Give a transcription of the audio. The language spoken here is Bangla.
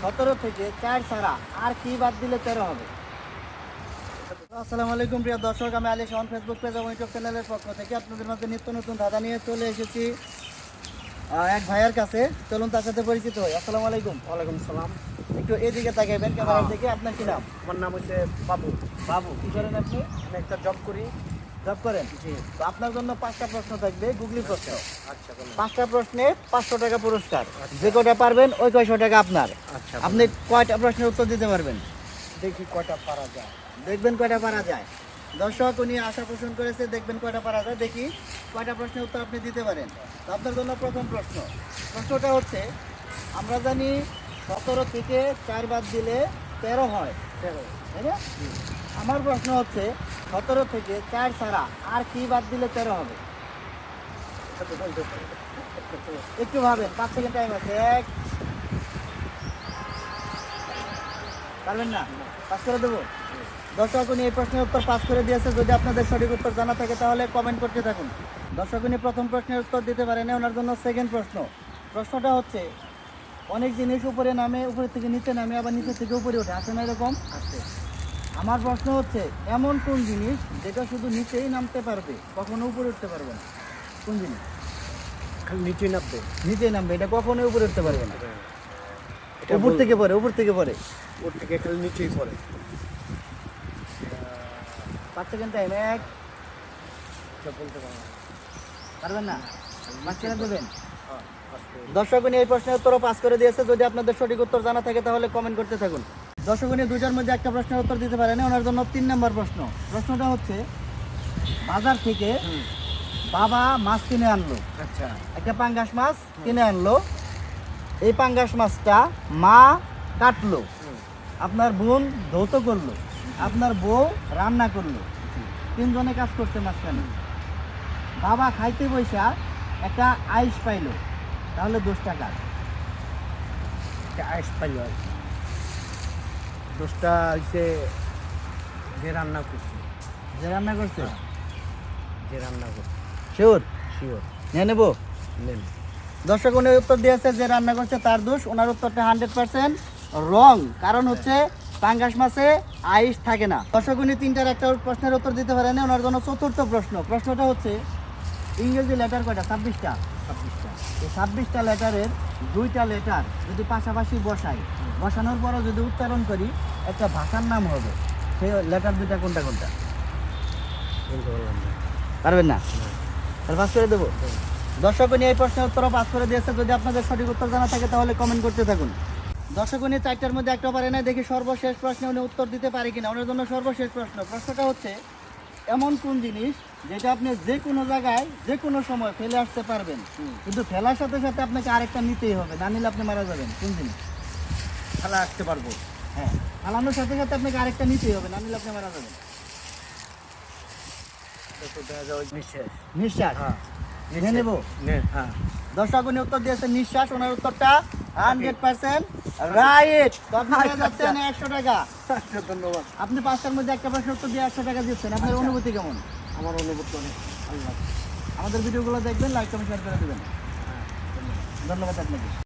সতেরো থেকে চার ছাড়া আর কি বাদ দিলে তেরো হবে? আসসালামু আলাইকুম প্রিয় দর্শক আমি আলী শাহন ফেসবুক পেজ এবং ইউটিউব চ্যানেলের পক্ষ থেকে আপনাদের মাঝে নিত্য নতুন ধাঁধা নিয়ে চলে এসেছি। এক ভাইয়ের কাছে। চলুন তার সাথে পরিচিত হই। আসসালামু আলাইকুম। ওয়ালাইকুম সালাম। একটু এদিকে তাকাইবেন ক্যামেরার দিকে। আপনার কি নাম? আমার নাম হচ্ছে বাবু। বাবু কি করেন আপনি? আমি একটা জব করি। জব করেন? তো আপনার জন্য পাঁচটা প্রশ্ন থাকবে গুগলি প্রশ্ন। আচ্ছা পাঁচটা প্রশ্নে পাঁচশো টাকা পুরস্কার। যে কটা পারবেন ওই কয়শো টাকা আপনার। আচ্ছা আপনি কয়টা প্রশ্নের উত্তর দিতে পারবেন? দেখি কয়টা পারা যায়। দেখবেন কয়টা পারা যায়। দর্শক উনি আশা পোষণ করেছে দেখবেন কয়টা পারা যায়। দেখি কয়টা প্রশ্নের উত্তর আপনি দিতে পারেন। আপনার জন্য প্রথম প্রশ্ন। প্রশ্নটা হচ্ছে আমরা জানি সতেরো থেকে চার বাদ দিলে তেরো হয়। তেরো আমার প্রশ্ন হচ্ছে, সতেরো থেকে চার ছাড়া আর কি বাদ দিলে তেরো হবে? একটু ভাবেন, পাঁচ সেকেন্ড টাইম আছে, এক। পারবেন না? পাস করে দেবো? দর্শক উনি এই প্রশ্নের উত্তর পাস করে দিয়েছে। যদি আপনাদের সঠিক উত্তর জানা থাকে, তাহলে কমেন্ট করতে থাকুন। দর্শক উনি প্রথম প্রশ্নের উত্তর দিতে পারেন ওনার জন্য সেকেন্ড প্রশ্ন। প্রশ্নটা হচ্ছে অনেক জিনিস উপরে নামে উপরে থেকে নিচে নামে আবার নিচে থেকে উপরে ওঠে আসে না এরকম? আছে আমার প্রশ্ন হচ্ছে এমন কোন জিনিস যেটা শুধু নিচেই নামতে পারবে কখনো উপরে উঠতে পারবে না? কোন জিনিস? খালি নিচে নামবে। নিচেই নামবে এটা কখনো উপরে উঠতে পারবে না। উপর থেকে পড়ে উপর থেকে পড়ে। ওর থেকে খালি নিচেই পড়ে। পাঁচ সেকেন্ড টাইম এক। বলতে না। পারবেন না? মাঝখানে দেবেন? হ্যাঁ। দর্শক এই প্রশ্নের উত্তরও পাস করে দিয়েছে। যদি আপনাদের সঠিক উত্তর জানা থাকে তাহলে কমেন্ট করতে থাকুন। দর্শক উনি দুইটার মধ্যে একটা প্রশ্নের উত্তর দিতে পারেন। ওনার জন্য তিন নম্বর প্রশ্ন। প্রশ্নটা হচ্ছে বাজার থেকে বাবা মাছ কিনে আনলো। আচ্ছা। একটা পাঙ্গাস মাছ কিনে আনলো। এই পাঙ্গাস মাছটা মা কাটলো। আপনার বোন ধৌত করল। আপনার বউ রান্না করল। তিনজনে কাজ করছে মাঝখানে। বাবা খাইতে বৈশা একটা আইস পাইলো। তাহলে দশ টাকা আইস পাইল আর কি। দোষটা হচ্ছে যে রান্না করছে। যে রান্না করছে? যে রান্না করছে। শিওর? শিওর। নিয়ে নেব? নেন দর্শক উনি উত্তর দিয়েছে যে রান্না করছে তার দোষ ওনার উত্তরটা হান্ড্রেড পার্সেন্ট রং। কারণ হচ্ছে পাঙ্গাস মাছে আইস থাকে না। দর্শক উনি তিনটার একটা প্রশ্নের উত্তর দিতে পারেন ওনার জন্য চতুর্থ প্রশ্ন। প্রশ্নটা হচ্ছে ইংরেজি লেটার কয়টা? ছাব্বিশটা। ছাব্বিশটা। এই ছাব্বিশটা লেটারের দুইটা লেটার যদি পাশাপাশি বসাই, বসানোর পরও যদি উচ্চারণ করি, একটা ভাষার নাম হবে। সেই লেটার দুইটা কোনটা কোনটা? পারবেন না। তাহলে পাস করে দেবো? দর্শক উনি এই প্রশ্নের উত্তরও পাস করে দিয়েছে। যদি আপনাদের সঠিক উত্তর জানা থাকে, তাহলে কমেন্ট করতে থাকুন। দর্শক উনি চারটার মধ্যে একটা পারে না দেখি সর্বশেষ প্রশ্নে উনি উত্তর দিতে পারে কিনা। ওনার জন্য সর্বশেষ প্রশ্ন। প্রশ্নটা হচ্ছে এমন কোন জিনিস যেটা আপনি যে কোনো জায়গায় যে কোনো সময় ফেলে আসতে পারবেন। কিন্তু ফেলার সাথে সাথে আপনাকে আরেকটা নিতেই হবে না নিলে আপনি মারা যাবেন। কোন জিনিস? ফেলা আসতে পারব। হ্যাঁ ফালানোর সাথে সাথে আপনাকে আরেকটা নিতেই হবে না নিলে আপনি মারা যাবেন। নিঃশ্বাস। নিঃশ্বাস? হ্যাঁ। নিয়ে নেব? হ্যাঁ। দর্শক উনি উত্তর দিয়েছেন নিঃশ্বাস ওনার উত্তরটা হান্ড্রেড পার্সেন্ট রাইট। যাচ্ছেন একশো টাকা? আচ্ছা ধন্যবাদ। আপনি পাঁচটার মধ্যে একটা প্রশ্ন উত্তর দিয়ে একশো টাকা দিচ্ছেন। আপনার আচ্ছা। অনুভূতি কেমন? আমার অনুভূতি অনেক আল্লাহ আমাদের ভিডিওগুলো দেখবেন লাইক কমেন্ট শেয়ার করে দেবেন। হ্যাঁ ধন্যবাদ আপনাকে।